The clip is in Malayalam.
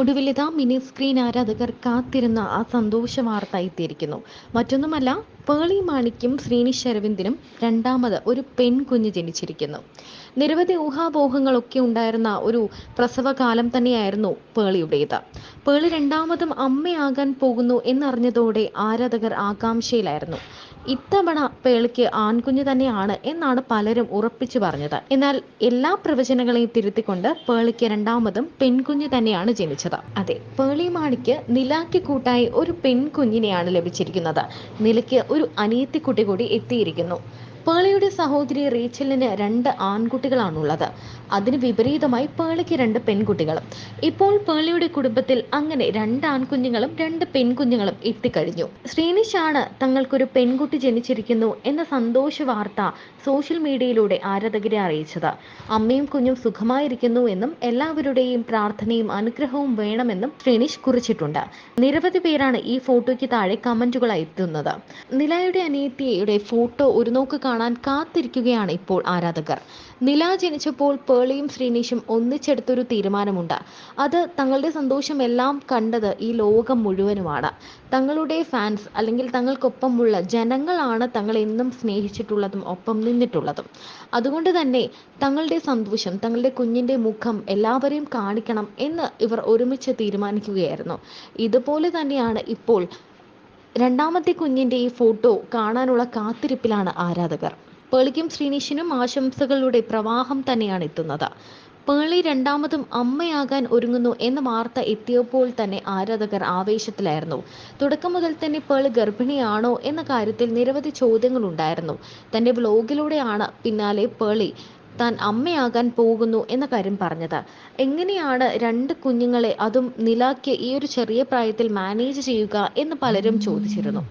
ഒടുവിലിതാ മിനി സ്ക്രീൻ ആരാധകർ കാത്തിരുന്ന ആ സന്തോഷ വാർത്ത എത്തിയിരിക്കുന്നു മറ്റൊന്നുമല്ല പേളി മാണിക്കും ശ്രീനിഷ് അരവിന്ദിനും രണ്ടാമത് ഒരു പെൺകുഞ്ഞ് ജനിച്ചിരിക്കുന്നു. നിരവധി ഊഹാപോഹങ്ങളൊക്കെ ഉണ്ടായിരുന്ന ഒരു പ്രസവകാലം തന്നെയായിരുന്നു പേളിയുടേത്. പേളി രണ്ടാമതും അമ്മയാകാൻ പോകുന്നു എന്നറിഞ്ഞതോടെ ആരാധകർ ആകാംക്ഷയിലായിരുന്നു. ഇത്തവണ പേളിക്ക് ആൺകുഞ്ഞു തന്നെയാണ് എന്നാണ് പലരും ഉറപ്പിച്ചു പറഞ്ഞത്. എന്നാൽ എല്ലാ പ്രവചനങ്ങളെയും തിരുത്തിക്കൊണ്ട് പേളിക്ക് രണ്ടാമതും പെൺകുഞ്ഞു തന്നെയാണ് ജനിച്ചത്. അതെ പേളി മാണിക്ക് നിലാക്ക് കൂട്ടായി ഒരു പെൺകുഞ്ഞിനെയാണ് ലഭിച്ചിരിക്കുന്നത്. നിലയ്ക്ക് ഒരു അനിയത്തിക്കുട്ടി കൂടി എത്തിയിരിക്കുന്നു. പേളിയുടെ സഹോദരി റീച്ചലിന് രണ്ട് ആൺകുട്ടികളാണുള്ളത്. അതിന് വിപരീതമായി പേളിക്ക് രണ്ട് പെൺകുട്ടികളും ഇപ്പോൾ പേളിയുടെ കുടുംബത്തിൽ അങ്ങനെ രണ്ട് ആൺകുഞ്ഞുങ്ങളും രണ്ട് പെൺകുഞ്ഞുങ്ങളും എത്തിക്കഴിഞ്ഞു. ശ്രീനിഷാണ് തങ്ങൾക്കൊരു പെൺകുട്ടി ജനിച്ചിരിക്കുന്നു എന്ന സന്തോഷ വാർത്ത സോഷ്യൽ മീഡിയയിലൂടെ ആരാധകരെ അറിയിച്ചത്. അമ്മയും കുഞ്ഞും സുഖമായിരിക്കുന്നു എന്നും എല്ലാവരുടെയും പ്രാർത്ഥനയും അനുഗ്രഹവും വേണമെന്നും ശ്രീനിഷ് കുറിച്ചിട്ടുണ്ട്. നിരവധി പേരാണ് ഈ ഫോട്ടോയ്ക്ക് താഴെ കമന്റുകളായി എത്തുന്നത്. നിലയുടെ അനിയത്തിയുടെ ഫോട്ടോ ഒരു നോക്ക് കാണാൻ കാത്തിരിക്കുകയാണ് ഇപ്പോൾ ആരാധകർ. നില ജനിച്ചപ്പോൾ പേളിയും ശ്രീനീഷും ഒന്നിച്ചെടുത്തൊരു തീരുമാനമുണ്ട്. അത് തങ്ങളുടെ സന്തോഷമെല്ലാം കണ്ടത് ഈ ലോകം മുഴുവനുമാണ്. തങ്ങളുടെ ഫാൻസ് അല്ലെങ്കിൽ തങ്ങൾക്കൊപ്പമുള്ള ജനങ്ങളാണ് തങ്ങൾ എന്നും സ്നേഹിച്ചിട്ടുള്ളതും ഒപ്പം നിന്നിട്ടുള്ളതും. അതുകൊണ്ട് തന്നെ തങ്ങളുടെ സന്തോഷം തങ്ങളുടെ കുഞ്ഞിന്റെ മുഖം എല്ലാവരെയും കാണിക്കണം എന്ന് ഇവർ ഒരുമിച്ച് തീരുമാനിക്കുകയായിരുന്നു. ഇതുപോലെ തന്നെയാണ് ഇപ്പോൾ രണ്ടാമത്തെ കുഞ്ഞിന്റെ ഈ ഫോട്ടോ കാണാനുള്ള കാത്തിരിപ്പിലാണ് ആരാധകർ. പേളിക്കും ശ്രീനിഷിനും ആശംസകളുടെ പ്രവാഹം തന്നെയാണ് എത്തുന്നത്. പേളി രണ്ടാമതും അമ്മയാകാൻ ഒരുങ്ങുന്നു എന്ന വാർത്ത എത്തിയപ്പോൾ തന്നെ ആരാധകർ ആവേശത്തിലായിരുന്നു. തുടക്കം മുതൽ തന്നെ പേളി ഗർഭിണിയാണോ എന്ന കാര്യത്തിൽ നിരവധി ചോദ്യങ്ങൾ ഉണ്ടായിരുന്നു തന്റെ വ്ലോഗിലൂടെയാണ് പിന്നാലെ പേളി താൻ അമ്മയാകാൻ പോകുന്നു എന്ന കാര്യം പറഞ്ഞത്. എങ്ങനെയാണ് രണ്ട് കുഞ്ഞുങ്ങളെ അതും നിലാക്ക് ഈ ഒരു ചെറിയ പ്രായത്തിൽ മാനേജ് ചെയ്യുക എന്ന് പലരും ചോദിച്ചിരുന്നു.